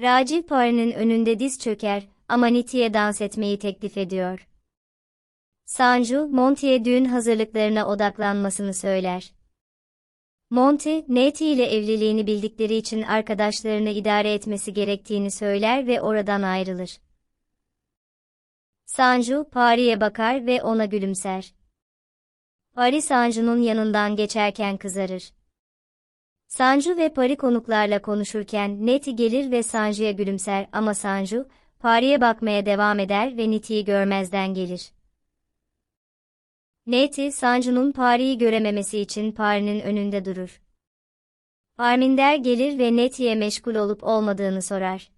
Raciv Pari'nin önünde diz çöker ama Niti'ye dans etmeyi teklif ediyor. Sanju, Monty'ye düğün hazırlıklarına odaklanmasını söyler. Monty, Neti ile evliliğini bildikleri için arkadaşlarını idare etmesi gerektiğini söyler ve oradan ayrılır. Sanju, Pari'ye bakar ve ona gülümser. Pari Sanju'nun yanından geçerken kızarır. Sanju ve Pari konuklarla konuşurken Neti gelir ve Sanju'ya gülümser ama Sanju, Pari'ye bakmaya devam eder ve Neti'yi görmezden gelir. Neti, Sanju'nun Pari'yi görememesi için Pari'nin önünde durur. Parminder gelir ve Neti'ye meşgul olup olmadığını sorar.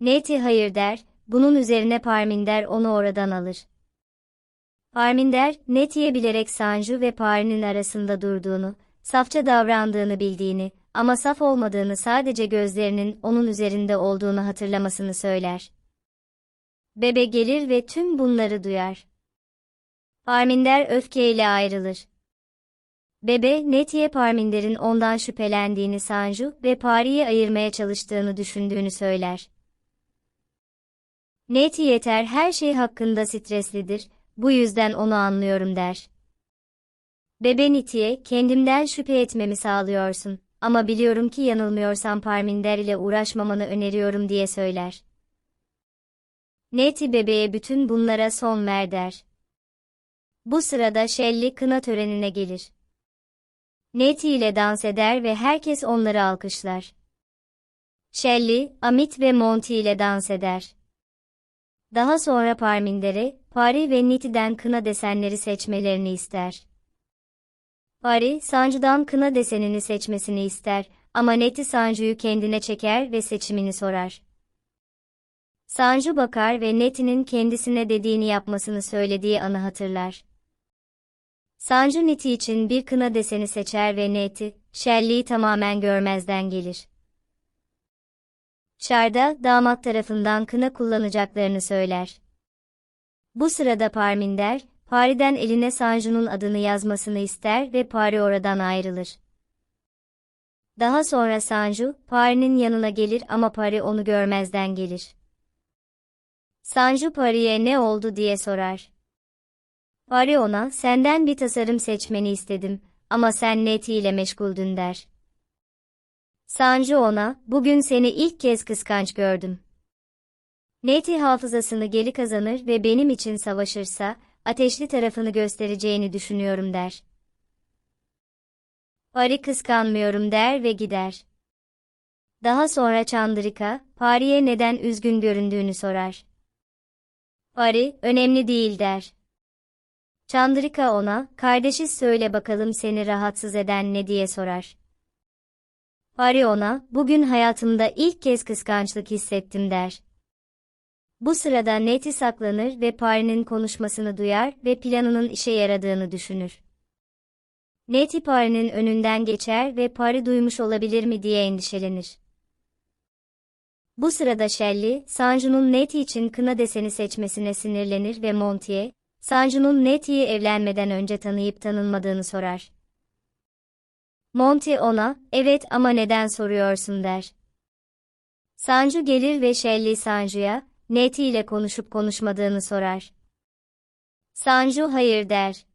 Neti hayır der, bunun üzerine Parminder onu oradan alır. Parminder, Neti'ye bilerek Sanju ve Pari'nin arasında durduğunu, safça davrandığını bildiğini ama saf olmadığını sadece gözlerinin onun üzerinde olduğunu hatırlamasını söyler. Bebe gelir ve tüm bunları duyar. Parminder öfkeyle ayrılır. Bebe, Netiye Parminder'in ondan şüphelendiğini Sanju ve Pari'yi ayırmaya çalıştığını düşündüğünü söyler. Neti yeter her şey hakkında streslidir, bu yüzden onu anlıyorum der. Bebe Niti'ye, kendimden şüphe etmemi sağlıyorsun ama biliyorum ki yanılmıyorsam Parminder ile uğraşmamanı öneriyorum diye söyler. Neti bebeğe bütün bunlara son ver der. Bu sırada Shelley kına törenine gelir. Neti ile dans eder ve herkes onları alkışlar. Shelley, Amit ve Monty ile dans eder. Daha sonra Parminder'e, Pari ve Niti'den kına desenleri seçmelerini ister. Pari, Sanju'dan kına desenini seçmesini ister ama Neti Sanju'yu kendine çeker ve seçimini sorar. Sanju bakar ve Neti'nin kendisine dediğini yapmasını söylediği anı hatırlar. Sanju Neti için bir kına deseni seçer ve Neti, Shelley'i tamamen görmezden gelir. Şarda, damat tarafından kına kullanacaklarını söyler. Bu sırada Parminder, Pari'den eline Sanju'nun adını yazmasını ister ve Pari oradan ayrılır. Daha sonra Sanju, Pari'nin yanına gelir ama Pari onu görmezden gelir. Sanju Pari'ye ne oldu diye sorar. Pari ona, senden bir tasarım seçmeni istedim ama sen Neti ile meşguldün der. Sanju ona, bugün seni ilk kez kıskanç gördüm. Neti hafızasını geri kazanır ve benim için savaşırsa, ateşli tarafını göstereceğini düşünüyorum der. Pari kıskanmıyorum der ve gider. Daha sonra Chandrika, Pari'ye neden üzgün göründüğünü sorar. Pari, önemli değil der. Chandrika ona, kardeşi söyle bakalım seni rahatsız eden ne diye sorar. Pari ona, bugün hayatımda ilk kez kıskançlık hissettim der. Bu sırada Neti saklanır ve Pari'nin konuşmasını duyar ve planının işe yaradığını düşünür. Neti Pari'nin önünden geçer ve Pari duymuş olabilir mi diye endişelenir. Bu sırada Shelley, Sanju'nun Neti için kına deseni seçmesine sinirlenir ve Monty'e, Sanju'nun Neti'yi evlenmeden önce tanıyıp tanınmadığını sorar. Monty ona, evet ama neden soruyorsun der. Sanju gelir ve Shelley Sanju'ya, Neti ile konuşup konuşmadığını sorar. Sanju hayır der.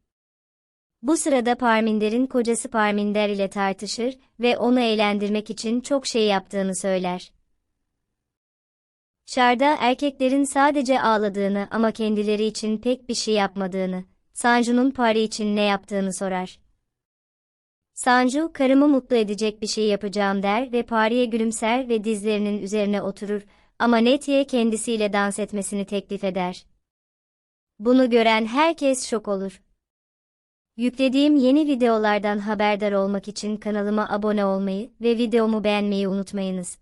Bu sırada Parminder'in kocası Parminder ile tartışır ve onu eğlendirmek için çok şey yaptığını söyler. Şarda erkeklerin sadece ağladığını ama kendileri için pek bir şey yapmadığını, Sanju'nun Pari için ne yaptığını sorar. Sanju, karımı mutlu edecek bir şey yapacağım der ve Pari'ye gülümser ve dizlerinin üzerine oturur ama Neti'ye kendisiyle dans etmesini teklif eder. Bunu gören herkes şok olur. Yüklediğim yeni videolardan haberdar olmak için kanalıma abone olmayı ve videomu beğenmeyi unutmayınız.